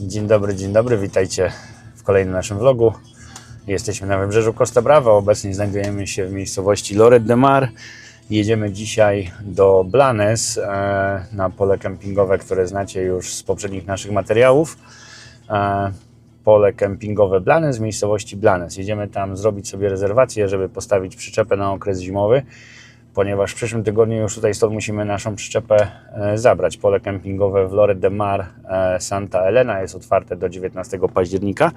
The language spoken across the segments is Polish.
Dzień dobry, dzień dobry, witajcie w kolejnym naszym vlogu. Jesteśmy na wybrzeżu Costa Brava, obecnie znajdujemy się w miejscowości Loret de Mar. Jedziemy dzisiaj do Blanes e, na pole kempingowe, które znacie już z poprzednich naszych materiałów. E, pole kempingowe Blanes w miejscowości Blanes. Jedziemy tam zrobić sobie rezerwację, żeby postawić przyczepę na okres zimowy ponieważ w przyszłym tygodniu już tutaj stąd musimy naszą przyczepę e, zabrać. Pole kempingowe w Loret de Mar e, Santa Elena jest otwarte do 19 października.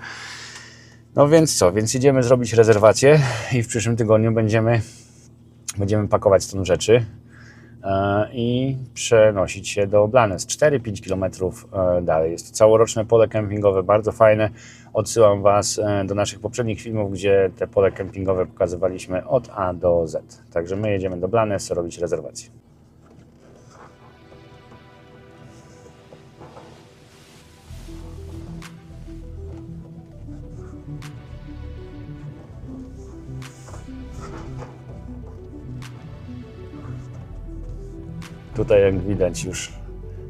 No więc co, więc idziemy zrobić rezerwację i w przyszłym tygodniu będziemy, będziemy pakować stąd rzeczy i przenosić się do Blanes, 4-5 km dalej. Jest to całoroczne pole kempingowe, bardzo fajne. Odsyłam Was e, do naszych poprzednich filmów, gdzie te pole kempingowe pokazywaliśmy od A do Z. Także my jedziemy do Blanes robić rezerwację. Tutaj jak widać już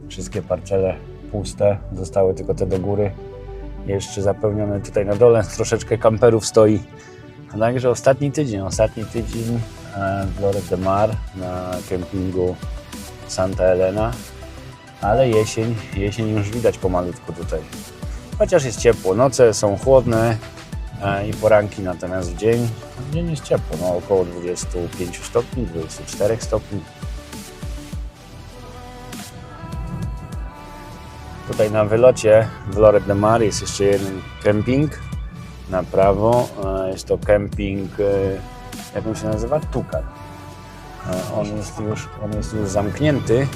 wszystkie parcele puste, zostały tylko te do góry. Jeszcze zapełnione tutaj na dole, troszeczkę kamperów stoi. Także ostatni tydzień, ostatni tydzień e, w Loret de Mar na kempingu Santa Elena. Ale jesień, jesień już widać pomalutku tutaj. Chociaż jest ciepło, noce są chłodne e, i poranki, natomiast w dzień, dzień jest ciepło, no około 25 stopni, 24 stopni. Tutaj na wylocie w Loret de Mar jest jeszcze jeden kemping na prawo. E, Jest to kemping, e, jak on się nazywa? Tukan. E, On jest już, on jest już zamknięty.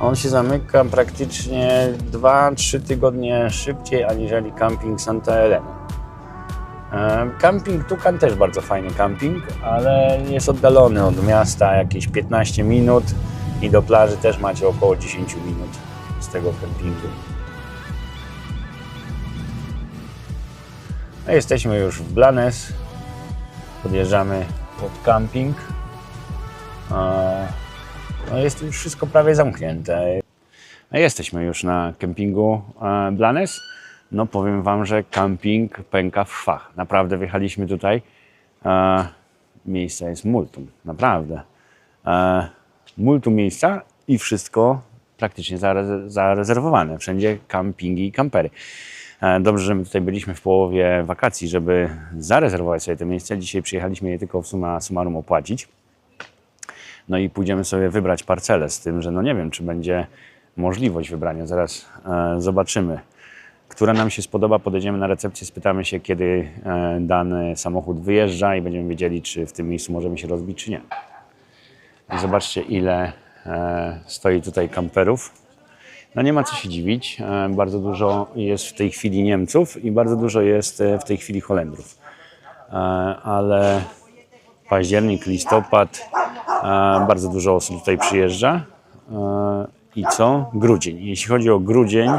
On się zamyka praktycznie 2-3 tygodnie szybciej aniżeli camping Santa Elena. Camping Tukan też bardzo fajny camping, ale jest oddalony od miasta jakieś 15 minut i do plaży też macie około 10 minut z tego kempingu. No jesteśmy już w Blanes. Podjeżdżamy pod camping. No jest już wszystko prawie zamknięte. No jesteśmy już na kempingu e, Blanes. No powiem Wam, że camping pęka w szwach. Naprawdę wjechaliśmy tutaj. E, Miejsca jest multum, naprawdę. E, Multum miejsca i wszystko praktycznie zarez- zarezerwowane. Wszędzie kampingi i kampery. E, Dobrze, że my tutaj byliśmy w połowie wakacji, żeby zarezerwować sobie te miejsce. Dzisiaj przyjechaliśmy je tylko w summa summarum opłacić. No i pójdziemy sobie wybrać parcelę z tym, że no nie wiem, czy będzie możliwość wybrania. Zaraz e, zobaczymy, która nam się spodoba. Podejdziemy na recepcję, spytamy się, kiedy e, dany samochód wyjeżdża i będziemy wiedzieli, czy w tym miejscu możemy się rozbić, czy nie. I zobaczcie, ile stoi tutaj kamperów. No nie ma co się dziwić. E, bardzo dużo jest w tej chwili Niemców i bardzo dużo jest e, w tej chwili Holendrów. E, ale październik, listopad, e, bardzo dużo osób tutaj przyjeżdża. E, I co? Grudzień. Jeśli chodzi o grudzień,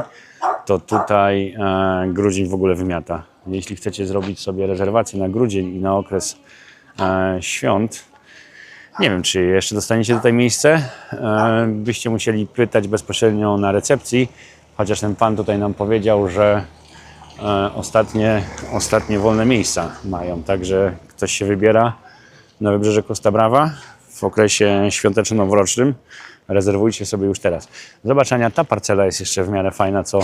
to tutaj e, grudzień w ogóle wymiata. Jeśli chcecie zrobić sobie rezerwację na grudzień i na okres e, świąt, nie wiem, czy jeszcze dostaniecie tutaj miejsce. E, Byście musieli pytać bezpośrednio na recepcji, chociaż ten pan tutaj nam powiedział, że e, ostatnie, ostatnie wolne miejsca mają. Także ktoś się wybiera na wybrzeże Costa Brava w okresie świąteczno-noworocznym. Rezerwujcie sobie już teraz. Zobaczenia. Ta parcela jest jeszcze w miarę fajna, co,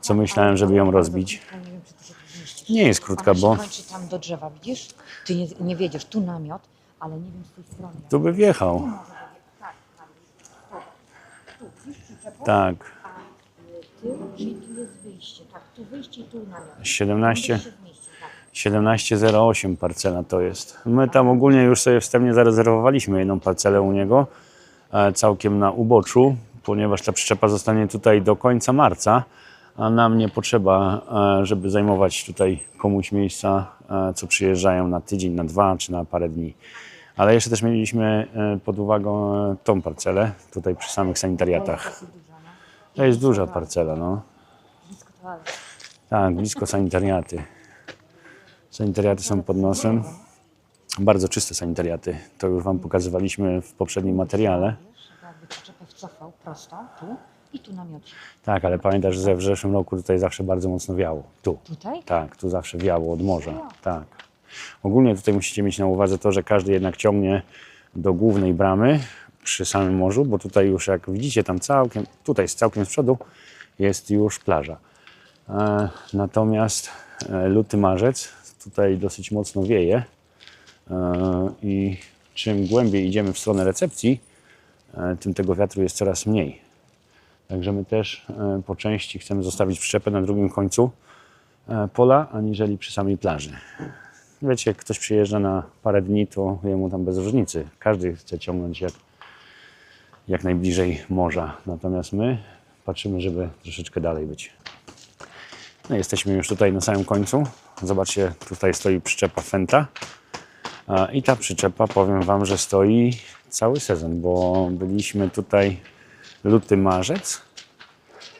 co myślałem, żeby ją rozbić. Nie. Nie jest krótka, bo kończy tam do drzewa, widzisz? Ty nie, nie wiedziesz, tu namiot, ale nie wiem z tej strony. tu by wjechał. Tak, przyczepą? Tak. A y, tył, czyli tu jest wyjście. Tak, tu wyjście i tu namiot. 17. Tu się zmieści, tak. 1708 parcela to jest. My tam ogólnie już sobie wstępnie zarezerwowaliśmy jedną parcelę u niego, e, całkiem na uboczu, ponieważ ta przyczepa zostanie tutaj do końca marca, a nam nie potrzeba, e, żeby zajmować tutaj komuś miejsca, e, co przyjeżdżają na tydzień, na dwa czy na parę dni. Ale jeszcze też mieliśmy e, pod uwagą e, tą parcelę, tutaj przy samych sanitariatach. No. To jest duża parcela, no. Blisko toalety. Tak, blisko sanitariaty. Sanitariaty są pod nosem. Bardzo czyste sanitariaty. To już Wam pokazywaliśmy w poprzednim materiale. Wiesz, jakby przyczepę wcofał prosto, tu, I tu namiocie. Tak, ale pamiętasz, że w zeszłym roku tutaj zawsze bardzo mocno wiało. Tu. Tutaj? Tak, tu zawsze wiało od morza. Tak. Ogólnie tutaj musicie mieć na uwadze to, że każdy jednak ciągnie do głównej bramy przy samym morzu, bo tutaj już jak widzicie tam całkiem, tutaj z całkiem z przodu jest już plaża. E, natomiast e, luty, marzec tutaj dosyć mocno wieje e, i czym głębiej idziemy w stronę recepcji, tym tego wiatru jest coraz mniej. Także my też po części chcemy zostawić przyczepę na drugim końcu pola, aniżeli przy samej plaży. Wiecie, jak ktoś przyjeżdża na parę dni, to jemu tam bez różnicy. Każdy chce ciągnąć jak, jak najbliżej morza. Natomiast my patrzymy, żeby troszeczkę dalej być. No, jesteśmy już tutaj na samym końcu. Zobaczcie, tutaj stoi przyczepa Fenta. I ta przyczepa, powiem Wam, że stoi cały sezon, bo byliśmy tutaj luty, marzec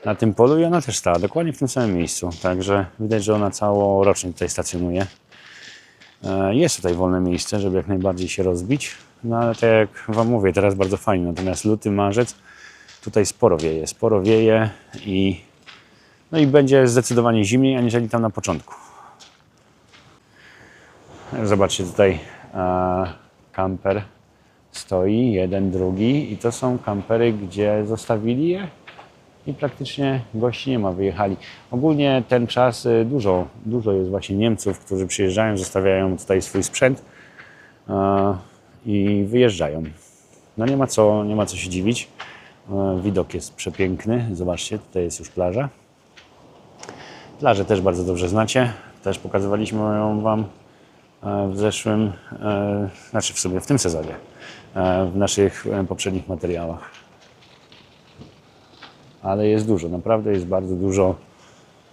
na tym polu i ona też stała dokładnie w tym samym miejscu. Także widać, że ona całorocznie tutaj stacjonuje. E, Jest tutaj wolne miejsce, żeby jak najbardziej się rozbić. No ale tak jak Wam mówię, teraz bardzo fajnie. Natomiast luty, marzec tutaj sporo wieje. Sporo wieje i, no i będzie zdecydowanie zimniej, aniżeli tam na początku. Zobaczcie tutaj e, kamper stoi, jeden, drugi i to są kampery, gdzie zostawili je i praktycznie gości nie ma, wyjechali. Ogólnie ten czas y, dużo, dużo jest właśnie Niemców, którzy przyjeżdżają, zostawiają tutaj swój sprzęt i wyjeżdżają. No nie ma co, nie ma co się dziwić. E, widok jest przepiękny. Zobaczcie, tutaj jest już plaża. Plażę też bardzo dobrze znacie. Też pokazywaliśmy ją Wam e, w zeszłym, e, znaczy w sumie w tym sezonie, w naszych poprzednich materiałach. Ale jest dużo, naprawdę jest bardzo dużo,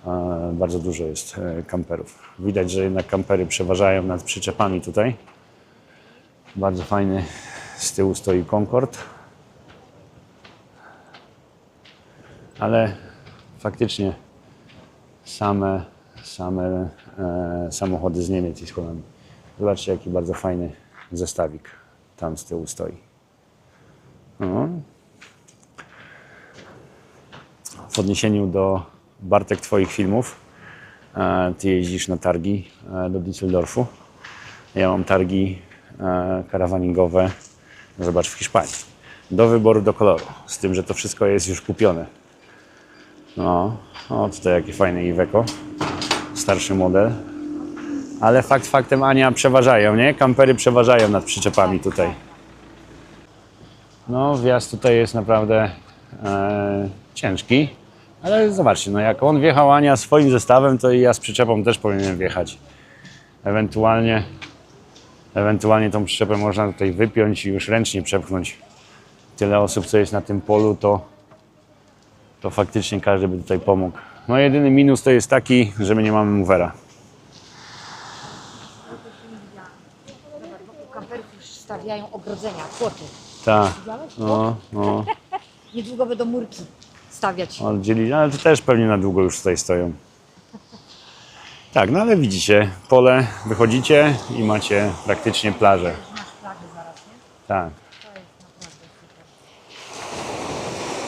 e, bardzo dużo jest e, kamperów. Widać, że jednak kampery przeważają nad przyczepami tutaj. Bardzo fajny, z tyłu stoi Concord. Ale faktycznie same, same e, samochody z Niemiec i z Holandii. Zobaczcie, jaki bardzo fajny zestawik tam z tyłu stoi. No. W odniesieniu do Bartek Twoich filmów, e, Ty jeździsz na targi e, do Düsseldorfu. Ja mam targi e, karawaningowe, zobacz, w Hiszpanii. Do wyboru, do koloru. Z tym, że to wszystko jest już kupione. No, o tutaj jakie fajne Iveco. Starszy model. Ale fakt faktem Ania przeważają, nie? Kampery przeważają nad przyczepami tutaj. No, wjazd tutaj jest naprawdę e, ciężki. Ale zobaczcie, no jak on wjechał Ania swoim zestawem, to i ja z przyczepą też powinienem wjechać. Ewentualnie, ewentualnie tą przyczepę można tutaj wypiąć i już ręcznie przepchnąć. Tyle osób, co jest na tym polu, to to faktycznie każdy by tutaj pomógł. No jedyny minus to jest taki, że my nie mamy movera. Już stawiają ogrodzenia, płoty. Tak, no, no, Niedługo będą murki stawiać. oddzieli, ale to też pewnie na długo już tutaj stoją. Tak, no ale widzicie, pole, wychodzicie i macie praktycznie plażę. Masz plażę zaraz, nie? Tak. To jest naprawdę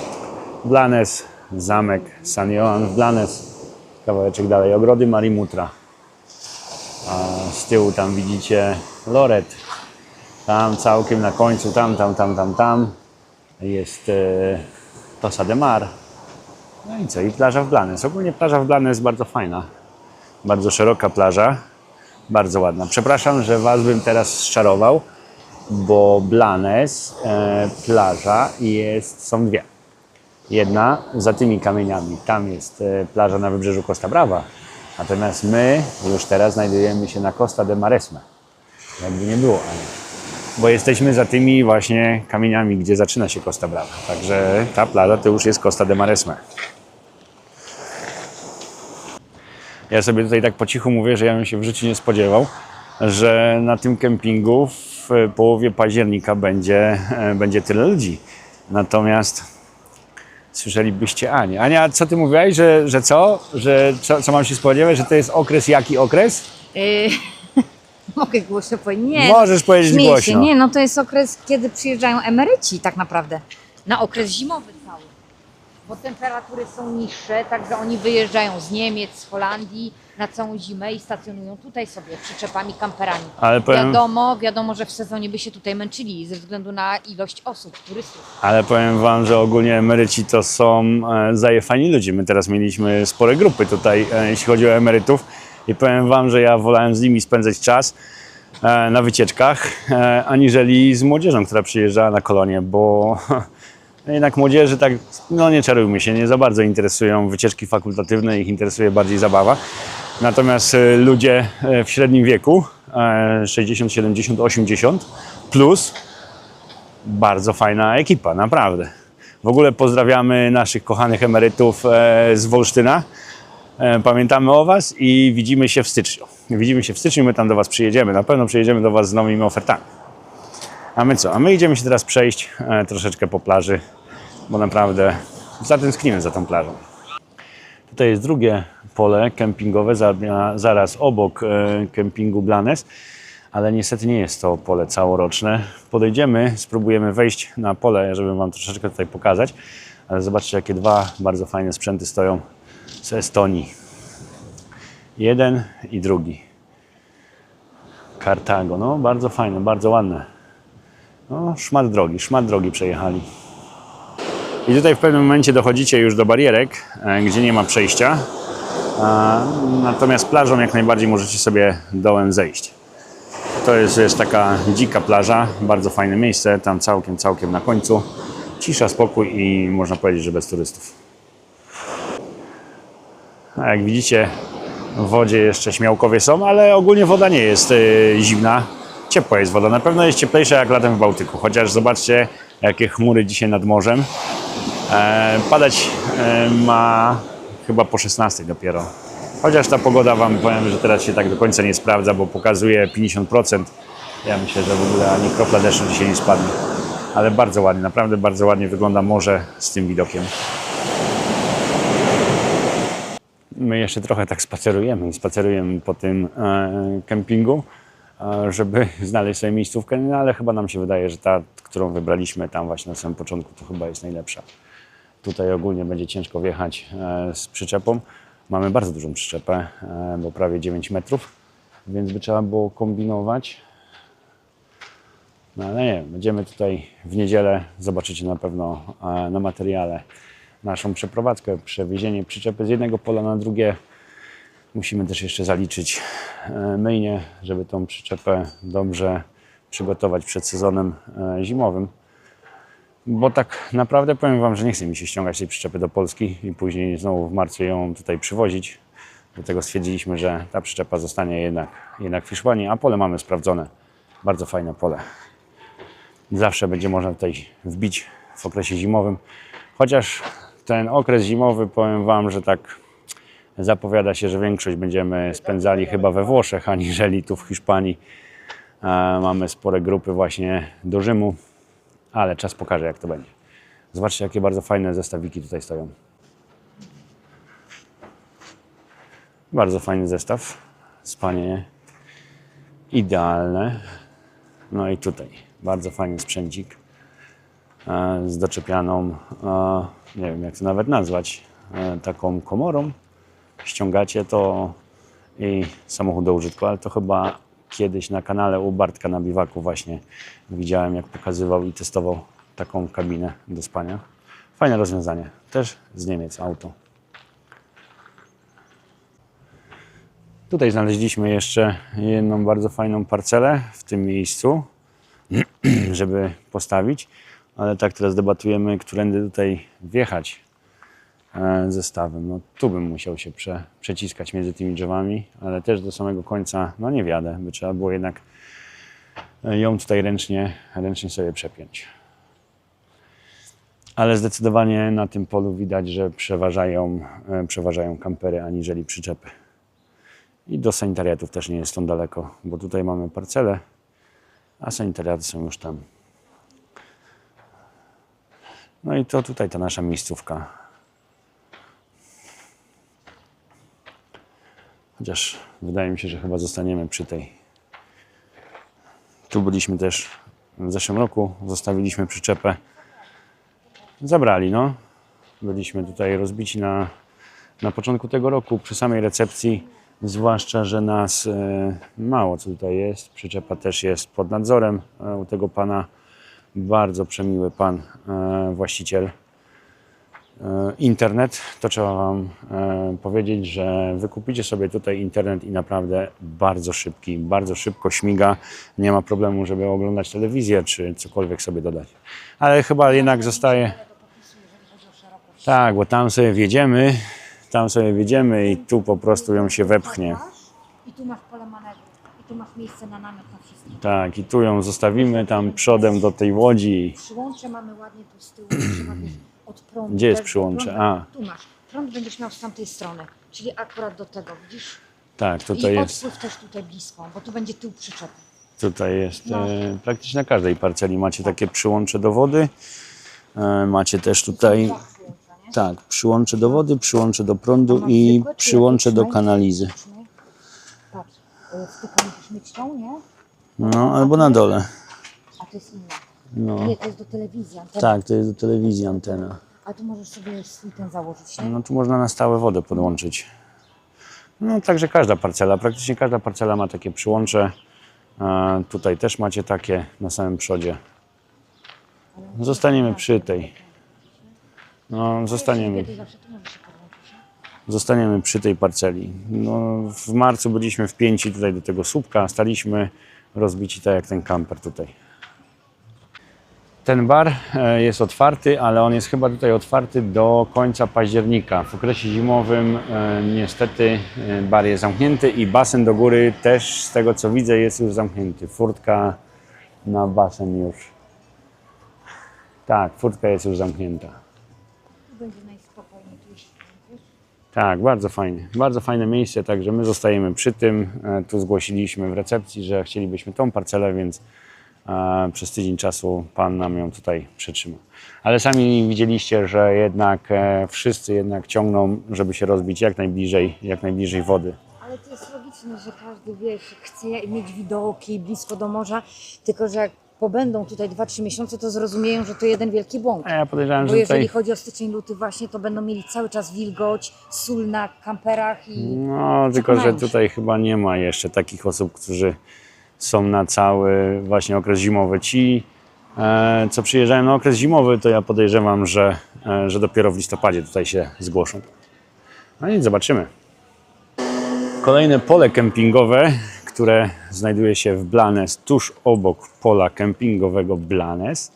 super. Blanes, zamek San Joan w Blanes, kawałeczek dalej, ogrody Marimutra. A z tyłu tam widzicie Loret, tam całkiem na końcu, tam, tam, tam, tam, tam jest e, Tosa de Mar. No i co, i plaża w Blanes. Ogólnie plaża w Blanes jest bardzo fajna, bardzo szeroka plaża, bardzo ładna. Przepraszam, że Was bym teraz zczarował, bo Blanes, e, plaża jest, są dwie. Jedna za tymi kamieniami. Tam jest e, plaża na wybrzeżu Costa Brava. Natomiast my już teraz znajdujemy się na Costa de Maresme. Jakby nie było, ale. Bo jesteśmy za tymi właśnie kamieniami, gdzie zaczyna się Costa Brava. Także ta plaża to już jest Costa de Maresme. Ja sobie tutaj tak po cichu mówię, że ja bym się w życiu nie spodziewał, że na tym kempingu w połowie października będzie, e, będzie tyle ludzi. Natomiast Słyszelibyście Anię. Ania, co ty mówiłaś, że, że co? Że co, co mam się spodziewać, że to jest okres jaki okres? Yy, mogę głośno powiedzieć? Nie. Możesz powiedzieć śmieję głośno. Się. Nie, no to jest okres, kiedy przyjeżdżają emeryci tak naprawdę. Na okres zimowy cały. bo temperatury są niższe, także oni wyjeżdżają z Niemiec, z Holandii na całą zimę i stacjonują tutaj sobie przyczepami, kamperami. Ale powiem, Wiadomo, wiadomo, że w sezonie by się tutaj męczyli ze względu na ilość osób, turystów. ale powiem Wam, że ogólnie emeryci to są e, zajefani ludzie. My teraz mieliśmy spore grupy tutaj, e, jeśli chodzi o emerytów. I powiem Wam, że ja wolałem z nimi spędzać czas e, na wycieczkach, e, aniżeli z młodzieżą, która przyjeżdżała na kolonie, bo jednak młodzieży tak, no nie czarujmy się, nie za bardzo interesują wycieczki fakultatywne, ich interesuje bardziej zabawa. Natomiast e, ludzie w średnim wieku, e, 60, 70, 80 plus, bardzo fajna ekipa, naprawdę. W ogóle pozdrawiamy naszych kochanych emerytów z Wolsztyna. E, Pamiętamy o Was i widzimy się w styczniu. Widzimy się w styczniu, my tam do Was przyjedziemy. Na pewno przyjedziemy do Was z nowymi ofertami. A my co? A my idziemy się teraz przejść e, troszeczkę po plaży, bo naprawdę zatęsknimy za tą plażą. Tutaj jest drugie pole kempingowe, za- zaraz obok e, kempingu Blanes, ale niestety nie jest to pole całoroczne. Podejdziemy, spróbujemy wejść na pole, żeby Wam troszeczkę tutaj pokazać, ale zobaczcie, jakie dwa bardzo fajne sprzęty stoją z Estonii. Jeden i drugi. Cartago, no bardzo fajne, bardzo ładne. No, szmat drogi, szmat drogi przejechali. I tutaj w pewnym momencie dochodzicie już do barierek, e, gdzie nie ma przejścia. A, Natomiast plażą jak najbardziej możecie sobie dołem zejść. To jest wiesz, taka dzika plaża, bardzo fajne miejsce, tam całkiem, całkiem na końcu. Cisza, spokój i można powiedzieć, że bez turystów. Jak widzicie, w wodzie jeszcze śmiałkowie są, ale ogólnie woda nie jest y, zimna. Ciepła jest woda. Na pewno jest cieplejsza jak latem w Bałtyku. Chociaż zobaczcie, jakie chmury dzisiaj nad morzem. E, padać e, ma chyba po 16 dopiero. Chociaż ta pogoda Wam powiem, że teraz się tak do końca nie sprawdza, bo pokazuje 50%. Ja myślę, że w ogóle ani kropla deszczu dzisiaj nie spadnie. Ale bardzo ładnie, naprawdę bardzo ładnie wygląda morze z tym widokiem. My jeszcze trochę tak spacerujemy spacerujemy po tym e, kempingu, e, żeby znaleźć sobie miejscówkę, no, ale chyba nam się wydaje, że ta, którą wybraliśmy tam właśnie na samym początku, to chyba jest najlepsza. Tutaj ogólnie będzie ciężko wjechać e, z przyczepą. Mamy bardzo dużą przyczepę, bo prawie 9 metrów, więc by trzeba było kombinować. No ale nie będziemy tutaj w niedzielę, zobaczycie na pewno na materiale naszą przeprowadzkę, przewiezienie przyczepy z jednego pola na drugie. Musimy też jeszcze zaliczyć e, myjnie, żeby tą przyczepę dobrze przygotować przed sezonem e, zimowym. Bo tak naprawdę powiem Wam, że nie chce mi się ściągać tej przyczepy do Polski i później znowu w marcu ją tutaj przywozić. Dlatego stwierdziliśmy, że ta przyczepa zostanie jednak, jednak w Hiszpanii, a pole mamy sprawdzone. Bardzo fajne pole. Zawsze będzie można tutaj wbić w okresie zimowym. Chociaż ten okres zimowy, powiem Wam, że tak zapowiada się, że większość będziemy spędzali chyba we Włoszech, aniżeli tu w Hiszpanii. E, Mamy spore grupy właśnie do Rzymu, ale czas pokaże, jak to będzie. Zobaczcie, jakie bardzo fajne zestawiki tutaj stoją. Bardzo fajny zestaw. Spanie idealne. No i tutaj bardzo fajny sprzęcik z doczepianą, e, nie wiem jak to nawet nazwać, e, taką komorą. Ściągacie to i samochód do użytku, ale to chyba kiedyś na kanale u Bartka na biwaku właśnie widziałem, jak pokazywał i testował taką kabinę do spania. Fajne rozwiązanie. Też z Niemiec auto. Tutaj znaleźliśmy jeszcze jedną bardzo fajną parcelę w tym miejscu, żeby postawić, ale tak teraz debatujemy, którędy tutaj wjechać e, zestawem. No tu bym musiał się prze, przeciskać między tymi drzewami, ale też do samego końca, no nie wiadę, by trzeba było jednak e, ją tutaj ręcznie, ręcznie sobie przepiąć. Ale zdecydowanie na tym polu widać, że przeważają, e, przeważają kampery aniżeli przyczepy. I do sanitariatów też nie jest stąd daleko, bo tutaj mamy parcelę, a sanitariaty są już tam. No i to tutaj ta nasza miejscówka. Chociaż wydaje mi się, że chyba zostaniemy przy tej. Tu byliśmy też w zeszłym roku, zostawiliśmy przyczepę. Zabrali, no. byliśmy tutaj rozbici na, na początku tego roku przy samej recepcji. Zwłaszcza, że nas e, mało co tutaj jest. Przyczepa też jest pod nadzorem e, u tego pana. Bardzo przemiły pan, e, właściciel. E, Internet, to trzeba Wam e, powiedzieć, że wykupicie sobie tutaj internet i naprawdę bardzo szybki, bardzo szybko śmiga. Nie ma problemu, żeby oglądać telewizję czy cokolwiek sobie dodać. Ale chyba jednak zostaje. Tak, bo tam sobie wjedziemy, tam sobie wjedziemy i tu po prostu ją się wepchnie. I tu masz pole manewru. Tu masz miejsce na namiot na wszystko. Tak, i tu ją zostawimy tam przodem do tej łodzi. Przyłącze mamy ładnie tu z tyłu. Trzeba mieć od prądu. Gdzie jest przyłącze? A. Tu masz. Prąd będziesz miał z tamtej strony. Czyli akurat do tego, widzisz? Tak, tutaj I jest. odpływ też tutaj blisko, bo tu będzie tył przyczepy. Tutaj jest No. e, praktycznie na każdej parceli macie takie przyłącze do wody. E, macie też tutaj Dwa przyłącza, nie? tak, przyłącze do wody, przyłącze do prądu i przyłącze do kanalizy. Wtyka musisz tą, nie? No, albo na dole. A to jest inna. No. Nie, to jest do telewizji. antena. Tak, to jest do telewizji antena. A tu możesz sobie swój ten założyć, nie? No tu można na stałe wodę podłączyć. No także każda parcela, praktycznie każda parcela ma takie przyłącze. E, tutaj też macie takie na samym przodzie. Zostaniemy przy tej. No, zostaniemy. Zawsze tu możesz się? Zostaniemy przy tej parceli. No, w marcu byliśmy wpięci tutaj do tego słupka, staliśmy rozbici tak jak ten kamper tutaj. Ten bar e, jest otwarty, ale on jest chyba tutaj otwarty do końca października. W okresie zimowym e, niestety e, bar jest zamknięty i basen do góry też z tego co widzę jest już zamknięty. Furtka na basen już. Tak, furtka jest już zamknięta. Tak, bardzo fajnie. Bardzo fajne miejsce, także my zostajemy przy tym. E, Tu zgłosiliśmy w recepcji, że chcielibyśmy tą parcelę, więc e, przez tydzień czasu Pan nam ją tutaj przytrzymał. Ale sami widzieliście, że jednak e, wszyscy jednak ciągną, żeby się rozbić jak najbliżej, jak najbliżej wody. Ale to jest logiczne, że każdy wiesz, chce mieć widoki blisko do morza, tylko że jak pobędą tutaj 2-3 miesiące, to zrozumieją, że to jeden wielki błąd. A ja podejrzewam, Bo że jeżeli tutaj... chodzi o styczeń, luty właśnie, to będą mieli cały czas wilgoć, sól na kamperach i No, tylko że tutaj chyba nie ma jeszcze takich osób, którzy są na cały właśnie okres zimowy. Ci, e, co przyjeżdżają na okres zimowy, to ja podejrzewam, że, e, że dopiero w listopadzie tutaj się zgłoszą. No nic, zobaczymy. Kolejne pole kempingowe, które znajduje się w Blanes, tuż obok pola kempingowego Blanes,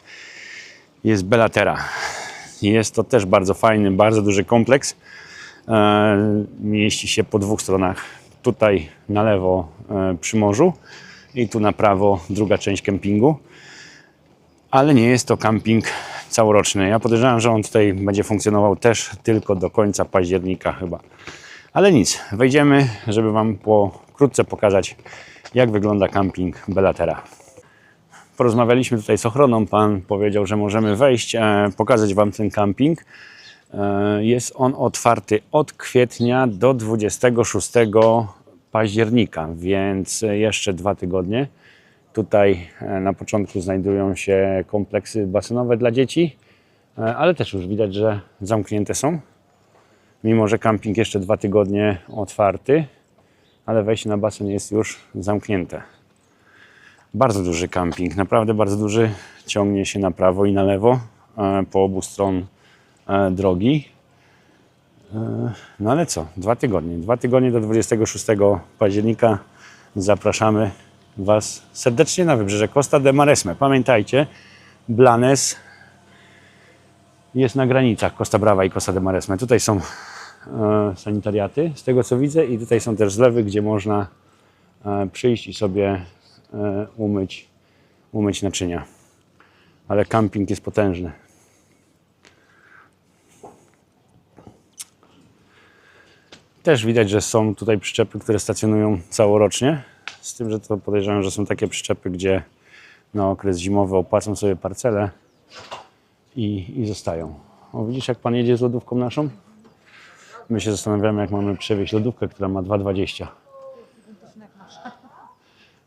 jest Belatera. Jest to też bardzo fajny, bardzo duży kompleks. E, mieści się po dwóch stronach. Tutaj na lewo e, przy morzu i tu na prawo druga część kempingu. Ale nie jest to camping całoroczny. Ja podejrzewam, że on tutaj będzie funkcjonował też tylko do końca października chyba. Ale nic, wejdziemy, żeby Wam pokrótce pokazać, jak wygląda camping Belatera. Porozmawialiśmy tutaj z ochroną. Pan powiedział, że możemy wejść, e, pokazać Wam ten camping. E, Jest on otwarty od kwietnia do 26 października, więc jeszcze dwa tygodnie. Tutaj e, na początku znajdują się kompleksy basenowe dla dzieci, ale też już widać, że zamknięte są. Mimo, że camping jeszcze dwa tygodnie otwarty, ale wejście na basen jest już zamknięte. Bardzo duży camping, naprawdę bardzo duży. Ciągnie się na prawo i na lewo e, po obu stron e, drogi. E, No ale co, dwa tygodnie. Dwa tygodnie do 26 października zapraszamy Was serdecznie na wybrzeże Costa de Maresme. Pamiętajcie, Blanes jest na granicach Costa Brava i Costa de Maresme. Tutaj są sanitariaty, z tego co widzę, i tutaj są też zlewy, gdzie można e, przyjść i sobie e, umyć, umyć naczynia. Ale camping jest potężny. Też widać, że są tutaj przyczepy, które stacjonują całorocznie. Z tym, że to podejrzewam, że są takie przyczepy, gdzie na okres zimowy opłacą sobie parcele i, i zostają. O, widzisz, jak pan jedzie z lodówką naszą? My się zastanawiamy, jak mamy przewieźć lodówkę, która ma 2,20.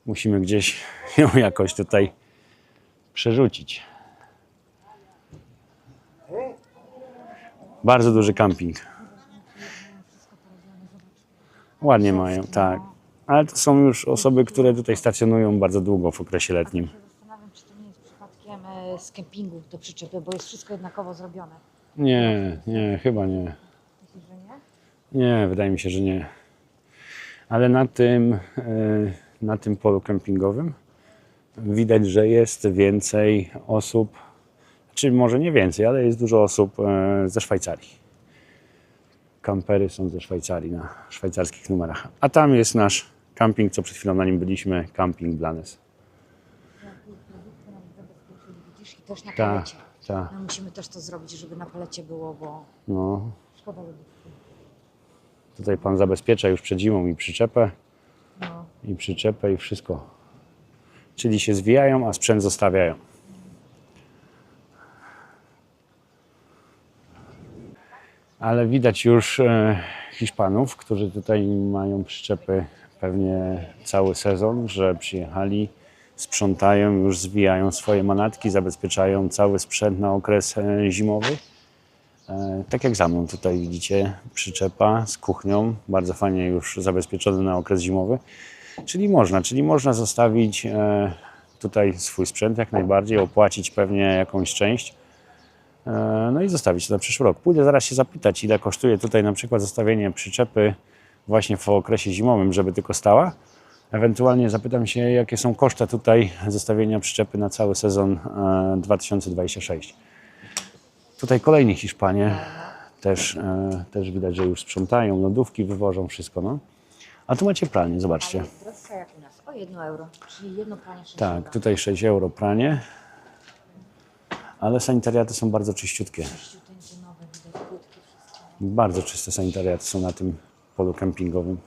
Musimy gdzieś ją jakoś tutaj przerzucić. Bardzo duży camping. Ładnie mają, tak. Ale to są już osoby, które tutaj stacjonują bardzo długo w okresie letnim. Ja się zastanawiam, czy to nie jest przypadkiem e, z kempingu te przyczepy, bo jest wszystko jednakowo zrobione. Nie, nie, chyba nie. Nie? Wydaje mi się, że nie. Ale na tym, e, na tym polu kempingowym widać, że jest więcej osób, czy może nie więcej, ale jest dużo osób e, ze Szwajcarii. Kampery są ze Szwajcarii na szwajcarskich numerach. A tam jest nasz camping, co przed chwilą na nim byliśmy, camping Blanes. Widzisz, i też na Tak, palecie. tak. No musimy też to zrobić, żeby na palecie było, bo No, szkoda lodówki. Tutaj pan zabezpiecza już przed zimą i przyczepę, No. i przyczepę i wszystko. Czyli się zwijają, a sprzęt zostawiają. Ale widać już e, Hiszpanów, którzy tutaj mają przyczepy pewnie cały sezon, że przyjechali, sprzątają, już zwijają swoje manatki, zabezpieczają cały sprzęt na okres e, zimowy. E, Tak jak za mną tutaj widzicie, przyczepa z kuchnią, bardzo fajnie już zabezpieczony na okres zimowy. Czyli można, czyli można zostawić e, tutaj swój sprzęt jak najbardziej, opłacić pewnie jakąś część. E, No i zostawić to na przyszły rok. Pójdę zaraz się zapytać, ile kosztuje tutaj na przykład zostawienie przyczepy właśnie w okresie zimowym, żeby tylko stała. Ewentualnie zapytam się, jakie są koszty tutaj zostawienia przyczepy na cały sezon e, 2026. Tutaj kolejni Hiszpanie też, e, też widać, że już sprzątają, lodówki wywożą, wszystko. No. A tu macie pralnię, zobaczcie. Droższa jak u nas, o 1 euro, czyli jedno pranie 6 Tak, tutaj 6 euro pranie, ale sanitariaty są bardzo czyściutkie. Czyściuteńkie, nowe, widać płytki, wszystko. Bardzo czyste sanitariaty są na tym polu kempingowym.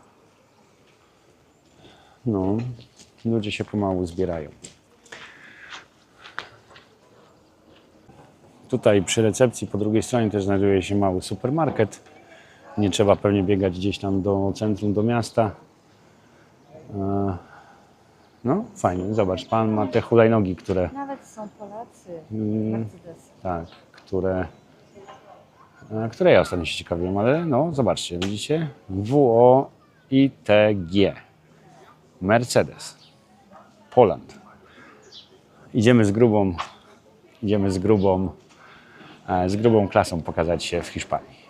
No, ludzie się pomału zbierają. Tutaj przy recepcji po drugiej stronie też znajduje się mały supermarket. Nie trzeba pewnie biegać gdzieś tam do centrum, do miasta. E, No, fajnie. Zobacz, pan ma te hulajnogi, które Nawet są Polacy, Mm. Tak, które, e, które ja ostatnio się ciekawiłem, ale no zobaczcie, widzicie? WOITG Mercedes Poland. Idziemy z grubą, idziemy z grubą, z grubą klasą pokazać się w Hiszpanii.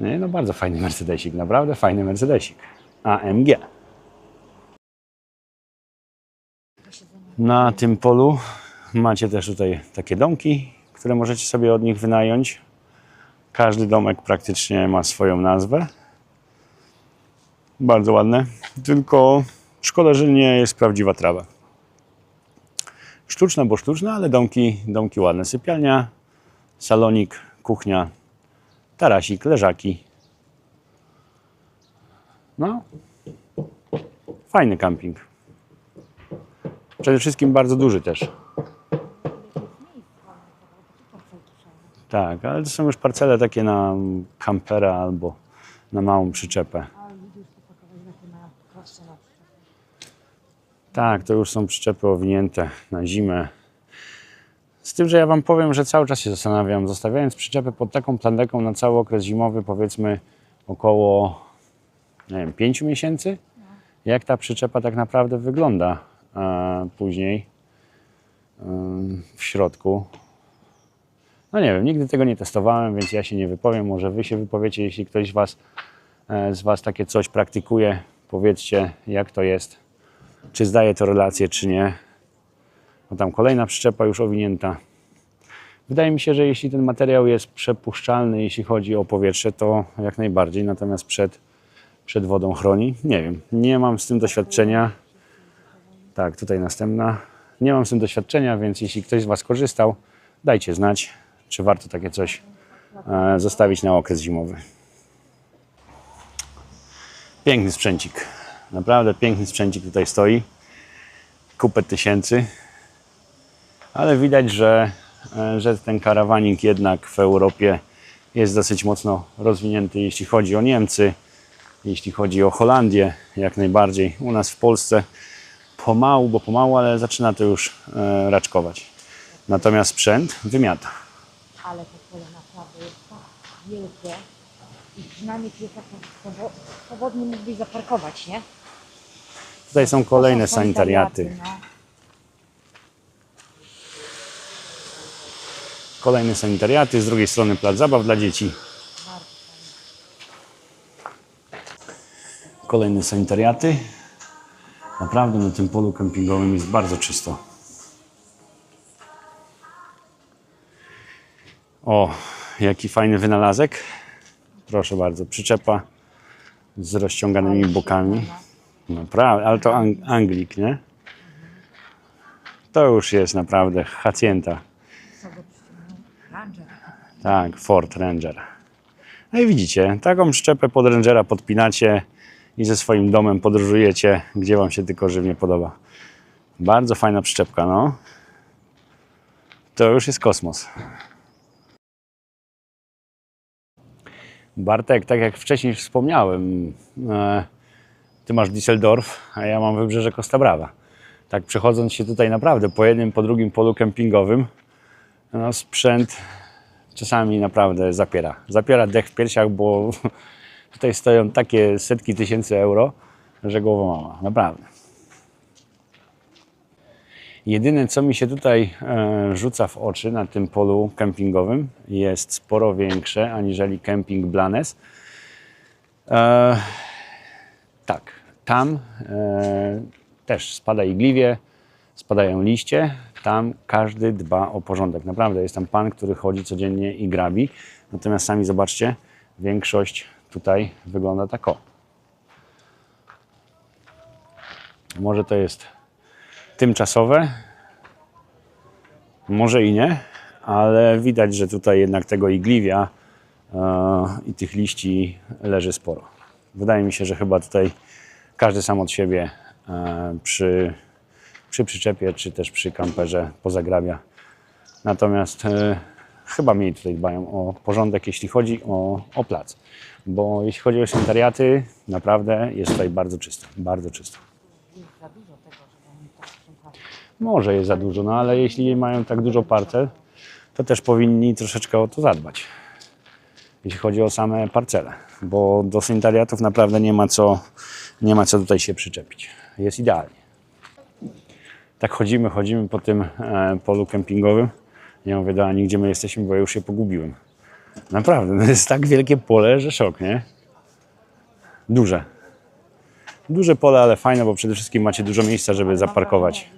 Nie, No bardzo fajny Mercedesik, naprawdę fajny Mercedesik. AMG. Na tym polu macie też tutaj takie domki, które możecie sobie od nich wynająć. Każdy domek praktycznie ma swoją nazwę. Bardzo ładne. Tylko szkoda, że nie jest prawdziwa trawa. Sztuczne, bo sztuczne, ale domki, domki ładne. Sypialnia, salonik, kuchnia, tarasik, leżaki. No, fajny camping. Przede wszystkim bardzo duży też. Tak, ale to są już parcele takie na kampera albo na małą przyczepę. Tak, to już są przyczepy owinięte na zimę. Z tym, że ja Wam powiem, że cały czas się zastanawiam, zostawiając przyczepę pod taką plandeką na cały okres zimowy, powiedzmy około nie wiem, 5 miesięcy, jak ta przyczepa tak naprawdę wygląda e, później em, w środku. No nie wiem, nigdy tego nie testowałem, więc ja się nie wypowiem. Może Wy się wypowiecie, jeśli ktoś Was, e, z was takie coś praktykuje, powiedzcie, jak to jest czy zdaje to relację, czy nie. No tam kolejna przyczepa już owinięta. Wydaje mi się, że jeśli ten materiał jest przepuszczalny, jeśli chodzi o powietrze, to jak najbardziej, natomiast przed, przed wodą chroni. Nie wiem, nie mam z tym doświadczenia. Tak, tutaj następna. Nie mam z tym doświadczenia, więc jeśli ktoś z Was korzystał, dajcie znać, czy warto takie coś e, zostawić na okres zimowy. Piękny sprzęcik. Naprawdę piękny sprzęcik tutaj stoi. Kupę tysięcy. Ale widać, że, e, że ten karawanik jednak w Europie jest dosyć mocno rozwinięty, jeśli chodzi o Niemcy, jeśli chodzi o Holandię, jak najbardziej. U nas w Polsce pomału, bo pomału, ale zaczyna to już e, raczkować. Natomiast sprzęt wymiata. Ale to pole naprawdę jest tak wielkie i przynajmniej jest tak swobodnie mógłbyś zaparkować, nie? Tutaj są kolejne sanitariaty. No. Kolejne sanitariaty, z drugiej strony plac zabaw dla dzieci. Kolejne sanitariaty. Naprawdę na tym polu kempingowym jest bardzo czysto. O, jaki fajny wynalazek. Proszę bardzo, przyczepa z rozciąganymi bokami. Naprawdę, ale to ang- Anglik, nie? To już jest naprawdę hacjenta. Co go przyciągnął? Ranger. Tak, Ford Ranger. No i widzicie, taką szczepę pod Rangera podpinacie i ze swoim domem podróżujecie, gdzie Wam się tylko żywnie podoba. Bardzo fajna przyczepka, no. To już jest kosmos. Bartek, tak jak wcześniej wspomniałem, e, Ty masz Düsseldorf, a ja mam Wybrzeże Costa Brava. Tak przechodząc się tutaj naprawdę po jednym, po drugim polu kempingowym, no, sprzęt czasami naprawdę zapiera. Zapiera dech w piersiach, bo tutaj stoją takie setki tysięcy euro, że głowa mała. Naprawdę. Jedyne, co mi się tutaj e, rzuca w oczy na tym polu kempingowym, jest sporo większe aniżeli kemping Blanes. E, tak, tam e, też spada igliwie, spadają liście. Tam każdy dba o porządek. Naprawdę jest tam pan, który chodzi codziennie i grabi. Natomiast sami zobaczcie, większość tutaj wygląda tak o. Może to jest tymczasowe, może i nie, ale widać, że tutaj jednak tego igliwia e, i tych liści leży sporo. Wydaje mi się, że chyba tutaj każdy sam od siebie e, przy, przy przyczepie czy też przy kamperze pozagrabia. Natomiast e, chyba mniej tutaj dbają o porządek, jeśli chodzi o, o plac. Bo jeśli chodzi o sanitariaty, naprawdę jest tutaj bardzo czysto, bardzo czysto. Może jest za dużo, no ale jeśli mają tak dużo parcel, to też powinni troszeczkę o to zadbać. Jeśli chodzi o same parcele, bo do sanitariatów naprawdę nie ma co, nie ma co tutaj się przyczepić. Jest idealnie. Tak chodzimy, chodzimy po tym e, polu kempingowym. Nie mówię do Ani, gdzie my jesteśmy, bo ja już się pogubiłem. Naprawdę, to jest tak wielkie pole, że szok, nie? Duże. Duże pole, ale fajne, bo przede wszystkim macie dużo miejsca, żeby zaparkować.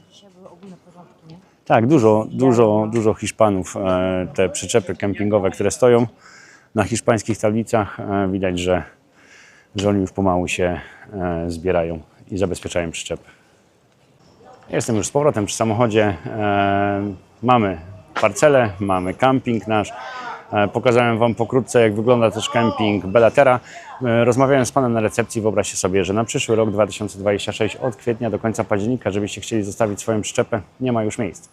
Tak, dużo, dużo, dużo Hiszpanów. e, Te przyczepy kempingowe, które stoją na hiszpańskich tablicach, e, widać, że, że oni już pomału się zbierają i zabezpieczają przyczepy. Jestem już z powrotem przy samochodzie. E, Mamy parcelę, mamy camping nasz. E, Pokazałem Wam pokrótce, jak wygląda też camping Bellatera. E, Rozmawiałem z Panem na recepcji. Wyobraźcie sobie, że na przyszły rok 2026 od kwietnia do końca października, żebyście chcieli zostawić swoją przyczepę, nie ma już miejsc.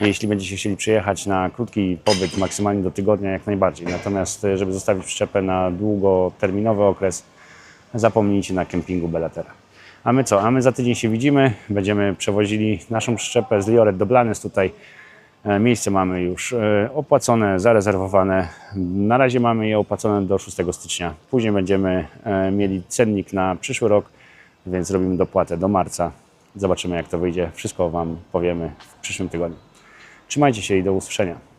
Jeśli będziecie chcieli przyjechać na krótki pobyt, maksymalnie do tygodnia, jak najbardziej. Natomiast, żeby zostawić przyczepę na długoterminowy okres, zapomnijcie na kempingu Bellatera. A my co? A my za tydzień się widzimy. Będziemy przewozili naszą przyczepę z Lioret do Blanes tutaj. E, Miejsce mamy już e, opłacone, zarezerwowane. Na razie mamy je opłacone do 6 stycznia. Później będziemy e, mieli cennik na przyszły rok, więc robimy dopłatę do marca. Zobaczymy jak to wyjdzie. Wszystko Wam powiemy w przyszłym tygodniu. Trzymajcie się i do usłyszenia.